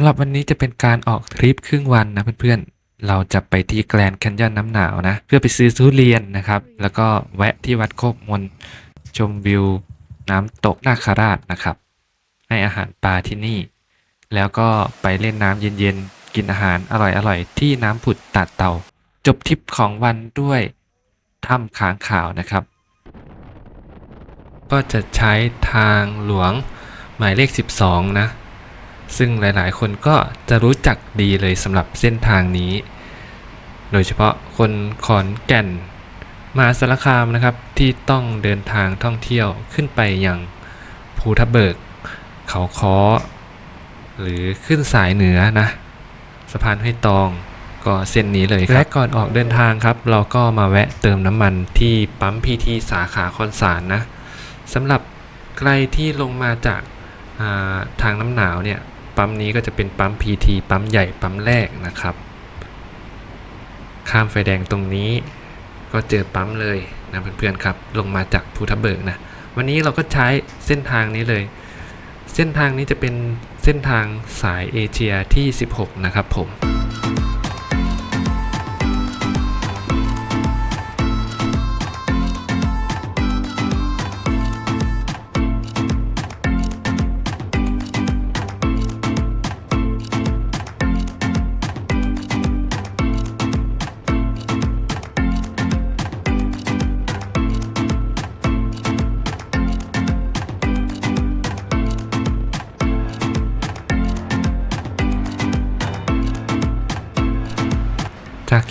ำหรับวันนี้จะเป็นการออกทริปครึ่งวันนะเพื่อนๆ เราจะไปที่แกลนแคนยอนน้ำหนาวนะ เพื่อไปซื้อทุเรียนนะครับ แล้วก็แวะที่วัดโคกมนชมวิวน้ำตกนาคาราชนะครับ ให้อาหารปลาที่นี่ แล้วก็ไปเล่นน้ำเย็นๆ กินอาหารอร่อยๆ ที่น้ำผุดตัดเต่าจบทริปของวันด้วยถ้ำค้างขาวนะครับ ก็จะใช้ทางหลวงหมายเลข 12 นะ ซึ่งหลายๆ คนก็จะรู้จักดีเลยสำหรับเส้นทางนี้ โดยเฉพาะคนขอนแก่นมาสารคามนะครับที่ต้องเดินทางท่องเที่ยวขึ้นไปยังภูทับเบิก เขาค้อ หรือขึ้นสายเหนือนะสะพานห้วยตองก็เส้นนี้เลยครับและก่อนออกเดินทางครับ เราก็มาแวะเติมน้ำมันที่ปั๊มพีทีสาขาคอนสารนะสำหรับใครที่ลงมาจากาทางน้ำหนาวเนี่ย ปั๊มนี้ก็จะเป็นปั๊ม PT ปั๊มใหญ่ปั๊มแรกนะครับ ข้ามไฟแดงตรงนี้ก็เจอปั๊มเลยนะเพื่อนๆครับ ลงมาจากภูทับเบิกนะ วันนี้เราก็ใช้เส้นทางนี้เลย เส้นทางนี้จะเป็นเส้นทางสายเอเชียที่ 16 นะครับผม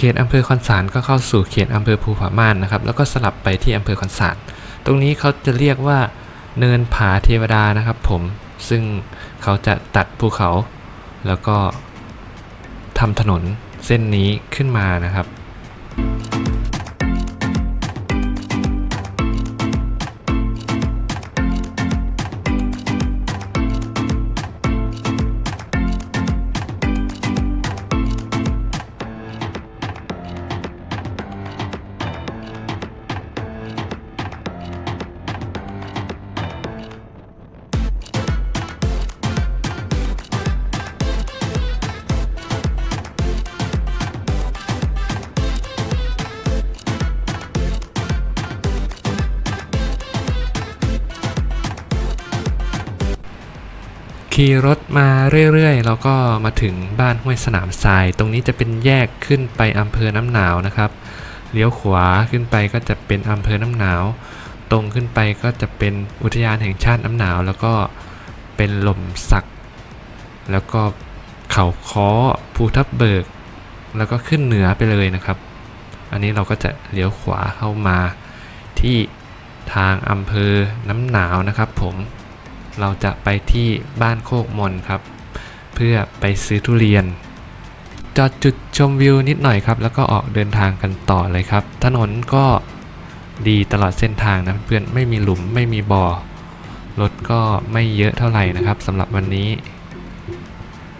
เขตอำเภอคอนสารก็เข้าสู่เขตอำเภอภูผาม่านนะครับ แล้วก็สลับไปที่อำเภอคอนสารตรงนี้เขาจะเรียกว่าเนินผาเทวดานะครับ ผมซึ่งเขาจะตัดภูเขา แล้วก็ทำถนนเส้นนี้ขึ้นมานะครับ ขี่รถมาเรื่อยๆ แล้วก็มาถึงบ้านห้วยสนามทราย ตรงนี้จะเป็นแยกขึ้นไปอำเภอน้ำหนาวนะครับเลี้ยวขวาขึ้นไปก็จะเป็นอำเภอน้ำหนาว ตรงขึ้นไปก็จะเป็นอุทยานแห่งชาติน้ำหนาว แล้วก็เป็นหล่มสัก แล้วก็เขาค้อภูทับเบิก แล้วก็ขึ้นเหนือไปเลยนะครับ อันนี้เราก็จะเลี้ยวขวาเข้ามาที่ทางอำเภอน้ำหนาวนะครับผม เราจะไปที่บ้านโคกมนครับ เพื่อไปซื้อทุเรียน จอดจุดชมวิวนิดหน่อยครับ แล้วก็ออกเดินทางกันต่อเลยครับ ถนนก็ดีตลอดเส้นทางนะเพื่อนไม่มีหลุมไม่มีบ่อรถก็ไม่เยอะเท่าไหร่นะครับสำหรับวันนี้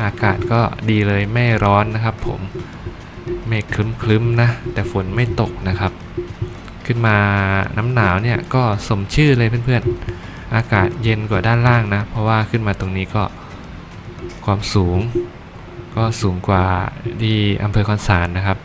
อากาศก็ดีเลยไม่ร้อนนะครับ ผมเมฆคลึ้มๆนะ แต่ฝนไม่ตกนะครับ ขึ้นมาน้ำหนาวเนี่ยก็สมชื่อเลยเพื่อนๆ อากาศเย็นกว่าด้านล่างนะ เพราะว่าขึ้นมาตรงนี้ก็ความสูง ก็สูงกว่าที่อำเภอคอนสารนะครับ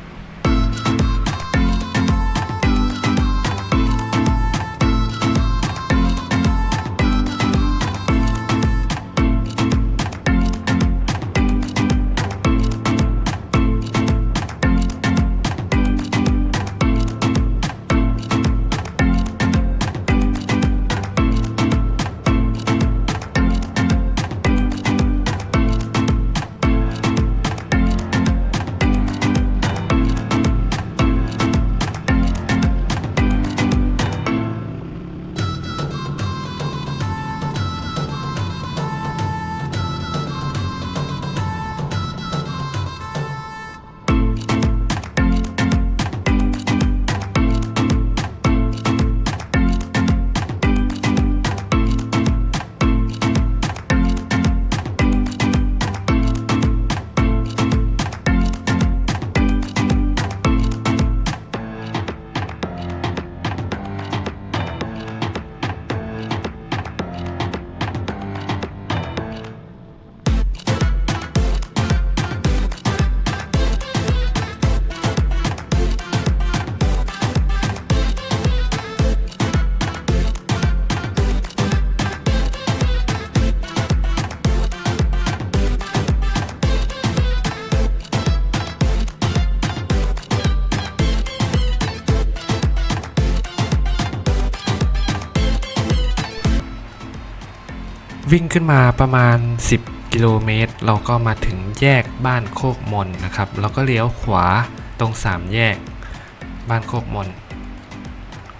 วิ่งขึ้นมาประมาณ 10 กิโลเมตร เราก็มาถึงแยกบ้านโคกมนนะครับ เราก็เลี้ยวขวาตรง 3 แยกบ้านโคกมน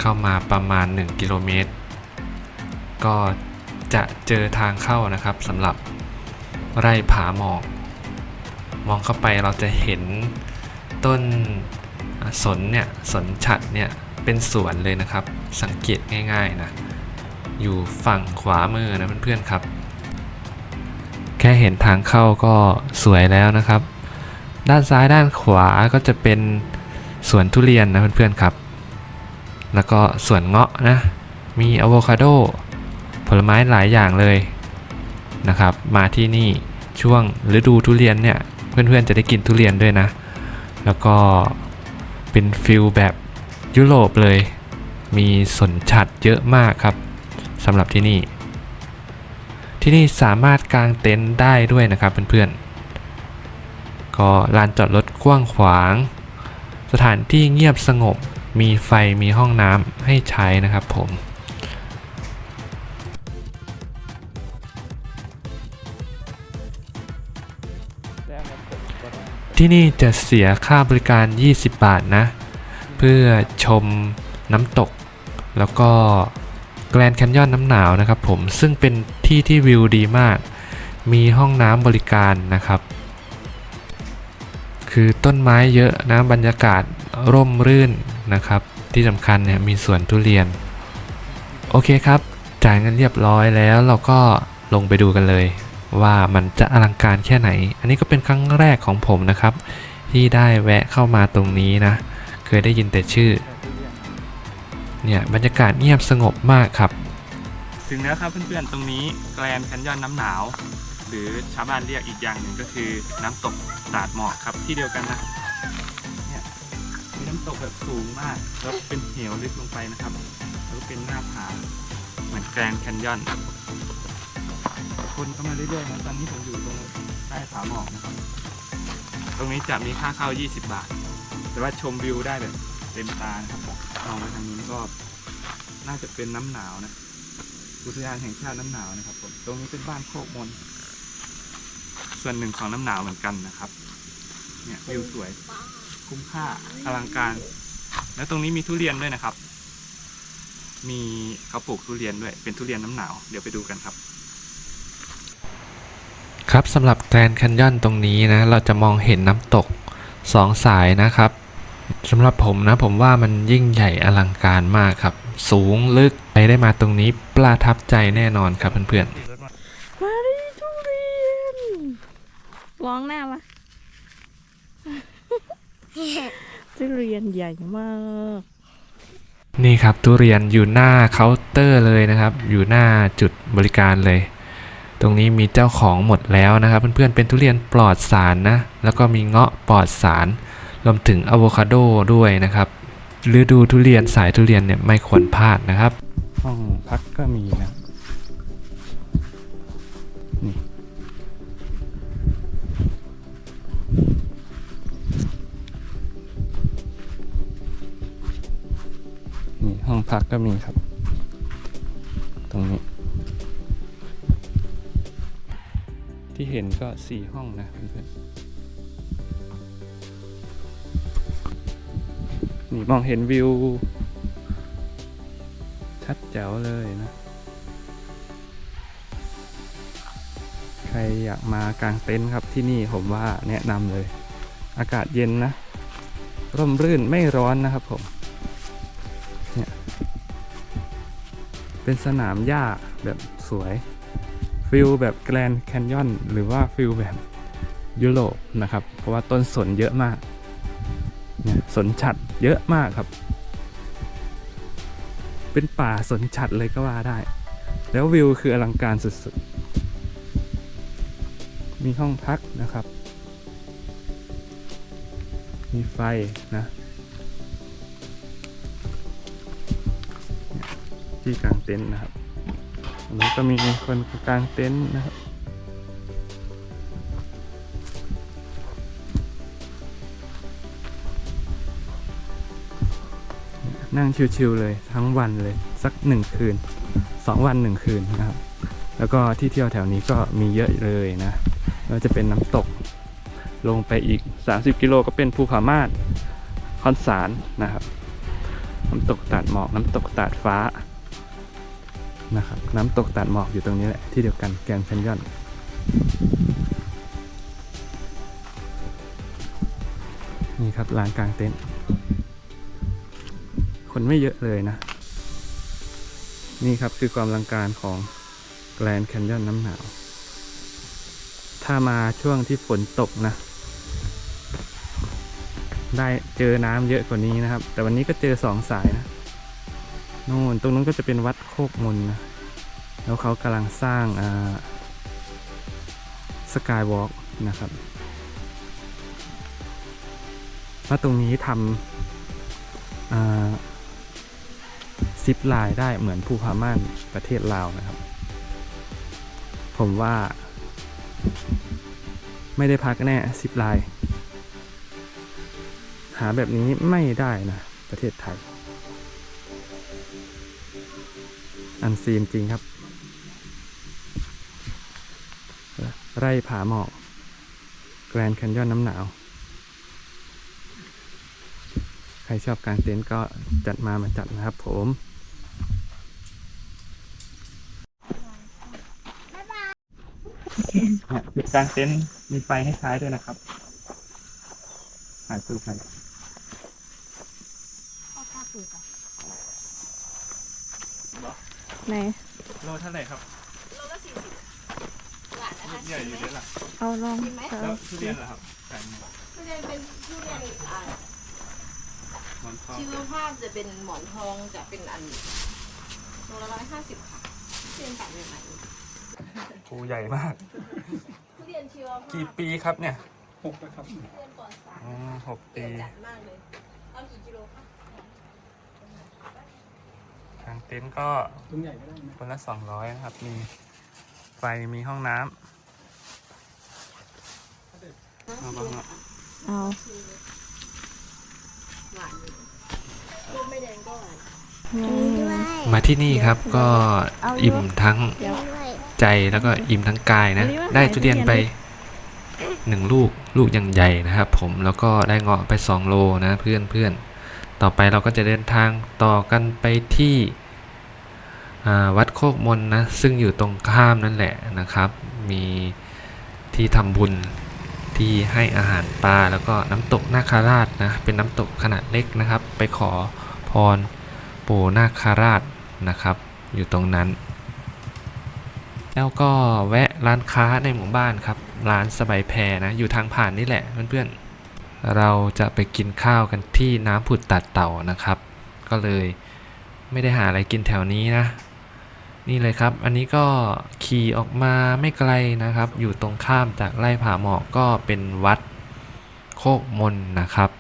เข้ามาประมาณ 1 กิโลเมตร ก็จะเจอทางเข้านะครับสำหรับไร่ผาหมอก มองเข้าไปเราจะเห็นต้นสนเนี่ยสนฉัดเนี่ยเป็นสวนเลยนะครับ สังเกตง่าย ๆ นะ อยู่ฝั่งขวามือนะเพื่อนๆครับ แค่เห็นทางเข้าก็สวยแล้วนะครับ ด้านซ้ายด้านขวาก็จะเป็นสวนทุเรียนนะเพื่อนๆครับ แล้วก็สวนเงาะนะ มีอะโวคาโดผลไม้หลายอย่างเลยนะครับ มาที่นี่ช่วงฤดูทุเรียนเนี่ยเพื่อนๆจะได้กินทุเรียนด้วยนะ แล้วก็เป็นฟิลแบบยุโรปเลย มีสนฉัดเยอะมากครับ สำหรับที่นี่ ที่นี่สามารถกางเต็นท์ได้ด้วยนะครับเพื่อนๆ ก็ลานจอดรถกว้างขวาง สถานที่เงียบสงบ มีไฟมีห้องน้ำให้ใช้นะครับผมที่นี่จะเสียค่าบริการ 20 บาทนะ เพื่อชมน้ำตก แล้วก็ แกลนแคนยอนน้ำหนาวนะครับผมซึ่งเป็นที่ที่วิวดีมาก มีห้องน้ำบริการนะครับ คือต้นไม้เยอะนะบรรยากาศร่มรื่นนะครับ ที่สำคัญเนี่ยมีสวนทุเรียน โอเคครับ จ่ายเงินเรียบร้อยแล้วเราก็ลงไปดูกันเลย ว่ามันจะอลังการแค่ไหน อันนี้ก็เป็นครั้งแรกของผมนะครับ ที่ได้แวะเข้ามาตรงนี้นะ เคยได้ยินแต่ชื่อ เนี่ยบรรยากาศเงียบสงบมากครับ ถึงแล้วครับเพื่อนๆตรงนี้แกลนแคนยอนน้ำหนาว หรือชาวบ้านเรียกอีกอย่างหนึ่งก็คือน้ำตกตาดหมอกครับที่เดียวกันนะเนี่ยมีน้ำตกแบบสูงมากแล้วเป็นเหวลึกลงไปนะครับแล้วก็เป็นหน้าผาเหมือนแกรนแคนยอนคนก็มาเรื่อยๆนะตอนนี้ผมอยู่ตรงใต้ผาหมอกนะครับตรงนี้จะมีค่าเข้า 20 บาท แต่ว่าชมวิวได้แบบเต็มตานะครับมองไปทางนู้ ก็น่าจะเป็นน้ำหนาวนะอุทยานแห่งชาติน้ำหนาวนะครับผมตรงนี้เป็นบ้านโคกมน ส่วนหนึ่งของน้ำหนาวเหมือนกันนะครับ เนี่ยวิวสวยคุ้มค่าอลังการ แล้วตรงนี้มีทุเรียนด้วยนะครับ มีเขาปลูกทุเรียนด้วย เป็นทุเรียนน้ำหนาว เดี๋ยวไปดูกันครับ ครับสำหรับแกรนด์แคนยอนตรงนี้นะ เราจะมองเห็นน้ำตกสองสายนะครับ สำหรับผมนะผมว่ามันยิ่งใหญ่อลังการมากครับ สูงลึกไปได้มาตรงนี้ประทับใจแน่นอนครับเพื่อนมาดิทุเรียนร้องหน้ามาทุเรียนใหญ่มากๆนี่ครับทุเรียนอยู่หน้าเคาน์เตอร์เลยนะครับ อยู่หน้าจุดบริการเลย ตรงนี้มีเจ้าของหมดแล้วนะครับ เพื่อนๆเป็นทุเรียนปลอดสารนะ แล้วก็มีเงาะปลอดสาร รวมถึงอะโวคาโดด้วยนะครับฤดูทุเรียนสายทุเรียนเนี่ยไม่ควรพลาดนะครับ ห้องพักก็มีนะนี่นี่ห้องพักก็มีครับ ตรงนี้ ที่เห็นก็สี่ห้องนะเพื่อน นี่มองเห็นวิว ชัดแจ๋วเลยนะ ใครอยากมากางเต็นท์ครับที่นี่ผมว่าแนะนำเลย อากาศเย็นนะ ร่มรื่นไม่ร้อนนะครับผมเนี่ยเป็นสนามหญ้าแบบสวยฟิลแบบแกรนด์แคนยอนหรือว่าฟิลแบบยุโรปนะครับ เพราะว่าต้นสนเยอะมากเนี่ยสนฉัด เยอะมากครับ เป็นป่าสนฉัดเลยก็ว่าได้ แล้ววิวคืออลังการสุดๆ มีห้องพักนะครับ มีไฟนะที่กางเต็นท์นะครับอันนี้ก็มีคนกางเต็นท์นะครับ นั่งชิวๆเลยทั้งวันเลยสักหนึ่งคืนสองวันหนึ่งคืนนะครับ แล้วก็ที่เที่ยวแถวนี้ก็มีเยอะเลยนะแล้วจะเป็นน้ำตก ลงไปอีก 30 กิโลก็เป็นภูผามานคอนสารนะครับ น้ำตกตาดหมอกน้ำตกตาดฟ้านะครับน้ำตกตาดหมอกอยู่ตรงนี้แหละที่เดียวกันแกรนด์แคนยอนนี่ครับลานกลางเต็นท์ คนไม่เยอะเลยนะ นี่ครับคือความลังการของแกรนแคนยอนน้ำหนาว ถ้ามาช่วงที่ฝนตกนะ ได้เจอน้ำเยอะกว่านี้นะครับ แต่วันนี้ก็เจอสองสายนะโน่นตรงนู้นก็จะเป็นวัดโคกมนนะ แล้วเขากำลังสร้างสกายวอล์กนะครับว่าตรงนี้ทำ ซิปไลน์ได้เหมือนภูผาม่านประเทศลาวนะครับ ผมว่า ไม่ได้พักแน่ซิปไลน์หาแบบนี้ไม่ได้นะประเทศไทย อันซีนจริงครับ ไร่ผาหมอกแกรนด์แคนยอนน้ำหนาว ใครชอบกางเต็นท์ก็จัดมามาจัดนะครับผม เนี่ย จุดกลางเต็นท์มีไฟให้ใช้ด้วยนะครับหายตู้ไฟไหนโลเท่าไหร่ครับโลละสี่สิบหวานนะคะใหญ่อยู่เด้อล่ะเอาลองแล้วทุเรียนเหรอครับไก่หมูทุเรียนเป็นทุเรียนอ่าหมอนทองชีวภาพจะเป็นหมอนทองจะเป็นอันโลละร้อยห้าสิบค่ะทุเรียนต่างใหม่ ภูใหญ่มาก ทุเรียนชีวภาพกี่ปีครับเนี่ยทุเรียนปลอดสารอืมหกเปลี่ปียนจัดมากเลยเอากี่กิโลคะทางเต็นท์ก็คนละสองร้อยนะครับ มีไฟมีห้องน้ำเอาบ้างอะเอาหวานอยู่ลูกไม่แดงก็หวานมาที่นี่ครับก็อิ่มทั้ง ใจแล้วก็อิ่มทั้งกายนะ ได้ทุเรียนไปหนึ่งลูกลูกยังใหญ่นะครับ ผมแล้วก็ได้เงาะไปสองโลนะเพื่อนเพื่อนต่อไปเราก็จะเดินทางต่อกันไปที่อ่าวัดโคกมนนะซึ่งอยู่ตรงข้ามนั่นแหละนะครับ มีที่ทำบุญที่ให้อาหารปลาแล้วก็น้ำตกนาคาราชนะเป็นน้ำตกขนาดเล็กนะครับ ไปขอพรปู่นาคราชนะครับ อยู่ตรงนั้น แล้วก็แวะร้านค้าในหมู่บ้านครับ ร้านสบายแพรนะ อยู่ทางผ่านนี่แหละเพื่อนๆ เราจะไปกินข้าวกันที่น้ำผุดตัดเต่านะครับ ก็เลยไม่ได้หาอะไรกินแถวนี้นะ นี่เลยครับ อันนี้ก็ขี่ออกมาไม่ไกลนะครับ อยู่ตรงข้ามจากไร่ผาหมอกก็เป็นวัดโคกมนนะครับ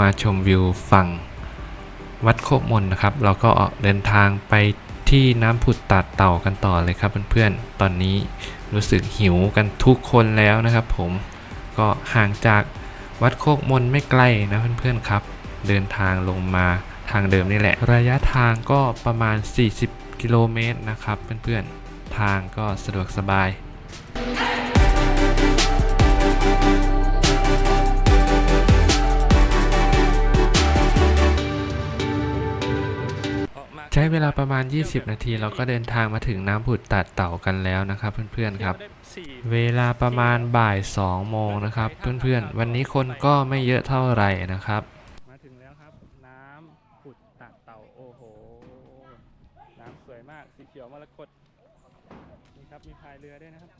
มาชมวิวฝั่งวัดโคกมนนะครับ เราก็ออกเดินทางไปที่น้ำผุดตัดเต่ากันต่อเลยครับเพื่อนๆ ตอนนี้รู้สึกหิวกันทุกคนแล้วนะครับ ผมก็ห่างจากวัดโคกมนไม่ไกลนะเพื่อนๆครับ เดินทางลงมาทางเดิมนี่แหละ ระยะทางก็ประมาณ 40 กิโลเมตรนะครับเพื่อนๆ ทางก็สะดวกสบาย ใช้เวลาประมาณ 20 นาที เราก็เดินทางมาถึงน้ำผุดตัดเต่ากันแล้วนะครับเพื่อนๆครับ เวลาประมาณบ่าย 2 โมงนะครับ เพื่อนๆ วันนี้คนก็ไม่เยอะเท่าไหร่นะครับ มาถึงแล้วครับ น้ำผุดตาดเต่าโอ้โห น้ำสวยมากสีเขียวมรกตนี่ครับมีพายเรือด้วยนะครับ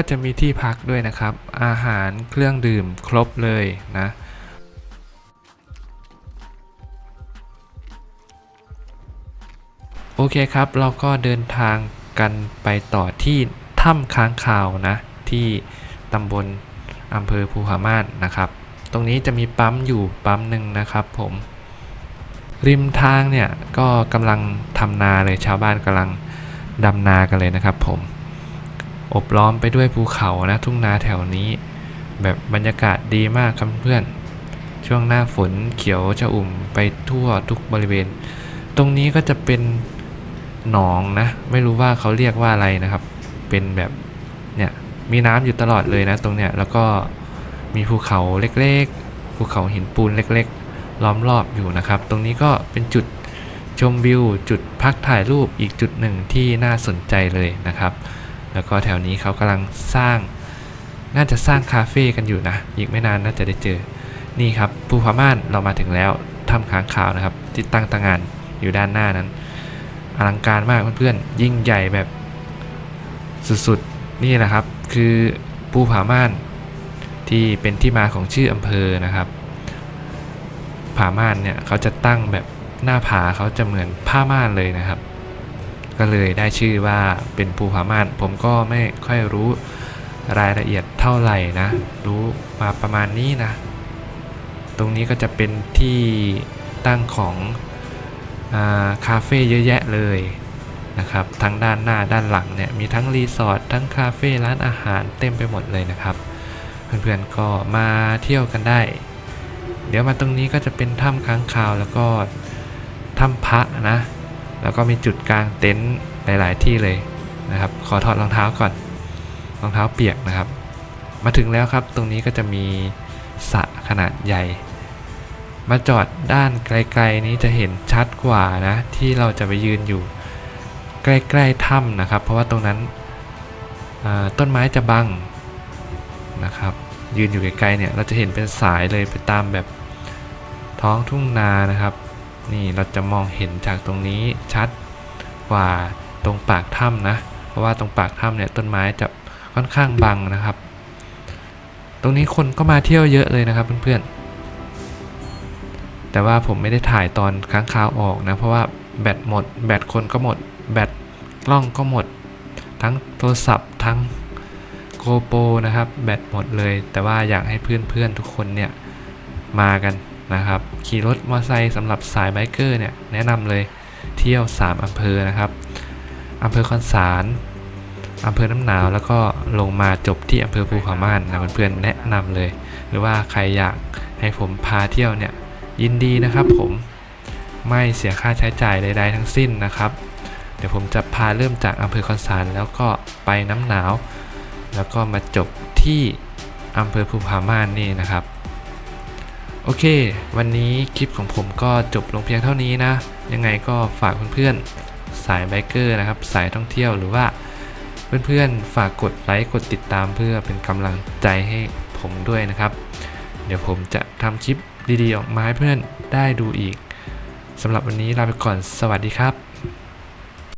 ก็จะมีที่พักด้วยนะครับ อาหารเครื่องดื่มครบเลยนะ โอเคครับ เราก็เดินทางกันไปต่อที่ถ้ำค้างคาวนะ ที่ตำบลอำเภอภูผาม่านนะครับ ตรงนี้จะมีปั๊มอยู่ปั๊มหนึ่งนะครับผมริมทางเนี่ยก็กำลังทำนาเลยชาวบ้านกำลังดำนากันเลยนะครับผม บล้อมไปด้วยภูเขานะทุ่งนาแถวนี้ แบบบรรยากาศดีมากครับเพื่อน ช่วงหน้าฝนเขียวจะอุ่มไปทั่วทุกบริเวณ ตรงนี้ก็จะเป็นหนองนะ ไม่รู้ว่าเขาเรียกว่าอะไรนะครับ เป็นแบบเนี่ยมีน้ำอยู่ตลอดเลยนะตรงเนี้ยแล้วก็มีภูเขาเล็กๆ ภูเขาหินปูนเล็กๆ ล้อมรอบอยู่นะครับ ตรงนี้ก็เป็นจุดชมวิว จุดพักถ่ายรูปอีกจุดหนึ่งที่น่าสนใจเลยนะครับ แล้วก็แถวนี้เขากำลังสร้าง น่าจะสร้างคาเฟ่กันอยู่นะ อีกไม่นานน่าจะได้เจอ นี่ครับภูพาม่านเรามาถึงแล้วถ้ำค้างคาวนะครับ ที่ตั้งตางานอยู่ด้านหน้านั้น อลังการมากเพื่อนๆ ยิ่งใหญ่แบบสุดๆ นี่แหละครับ คือภูผาม่านที่เป็นที่มาของชื่ออำเภอนะครับ ผาม่านเนี่ยเขาจะตั้งแบบหน้าผาเขาจะเหมือนผ้าม่านเลยนะครับ ก็เลยได้ชื่อว่าเป็นภูผาม่าน ผมก็ไม่ค่อยรู้รายละเอียดเท่าไหร่นะ รู้มาประมาณนี้นะ ตรงนี้ก็จะเป็นที่ตั้งของอาคาเฟ่เยอะแยะเลยนะครับ ทั้งด้านหน้าด้านหลังเนี่ยมีทั้งรีสอร์ททั้งคาเฟ่ร้านอาหารเต็มไปหมดเลยนะครับ เพื่อนๆก็มาเที่ยวกันได้ เดี๋ยวมาตรงนี้ก็จะเป็นถ้ำค้างคาวแล้วก็ถ้ำพระนะ แล้วก็มีจุดกลางเต็นท์หลาย ๆ ที่เลยนะครับ ขอถอดรองเท้าก่อน รองเท้าเปียกนะครับ มาถึงแล้วครับ ตรงนี้ก็จะมีสระขนาดใหญ่ มาจอดด้านไกล ๆ นี้จะเห็นชัดกว่านะ ที่เราจะไปยืนอยู่ ใกล้ ๆ ถ้ำนะครับ เพราะว่าตรงนั้นต้นไม้จะบังนะครับ ยืนอยู่ไกล ๆ เนี่ย เราจะเห็นเป็นสายเลยไปตามแบบท้องทุ่งนานะครับ นี่เราจะมองเห็นจากตรงนี้ชัดกว่าตรงปากถ้ำนะ เพราะว่าตรงปากถ้ำเนี่ยต้นไม้จะค่อนข้างบังนะครับ ตรงนี้คนก็มาเที่ยวเยอะเลยนะครับเพื่อนๆ แต่ว่าผมไม่ได้ถ่ายตอนค้างคาวออกนะ เพราะว่าแบตหมด แบตคนก็หมด แบตกล้องก็หมด ทั้งโทรศัพท์ทั้งโกโปนะครับ แบตหมดเลย แต่ว่าอยากให้เพื่อนๆทุกคนเนี่ยมากัน นะครับ ขี่รถมอเตอร์ไซค์สำหรับสายไบเกอร์เนี่ยแนะนำเลยเที่ยว 3อำเภอนะครับอำเภอคอนสารอำเภอน้ำหนาวแล้วก็ลงมาจบที่อำเภอภูผาม่านนะเพื่อนๆแนะนำเลย หรือว่าใครอยากให้ผมพาเที่ยวเนี่ยยินดีนะครับผมไม่เสียค่าใช้จ่ายใดๆทั้งสิ้นนะครับ เดี๋ยวผมจะพาเริ่มจากอำเภอคอนสารแล้วก็ไปน้ำหนาว แล้วก็มาจบที่อำเภอภูผาม่านนี่นะครับ โอเค วันนี้คลิปของผมก็จบลงเพียงเท่านี้นะ ยังไงก็ฝากเพื่อนๆ สายไบเกอร์นะครับ สายท่องเที่ยวหรือว่าเพื่อนๆ ฝากกดไลค์ กดติดตามเพื่อเป็นกำลังใจให้ผมด้วยนะครับ เดี๋ยวผมจะทำคลิปดีๆ ออกมาให้เพื่อนได้ดูอีกสำหรับวันนี้ลาไปก่อน สวัสดีครับ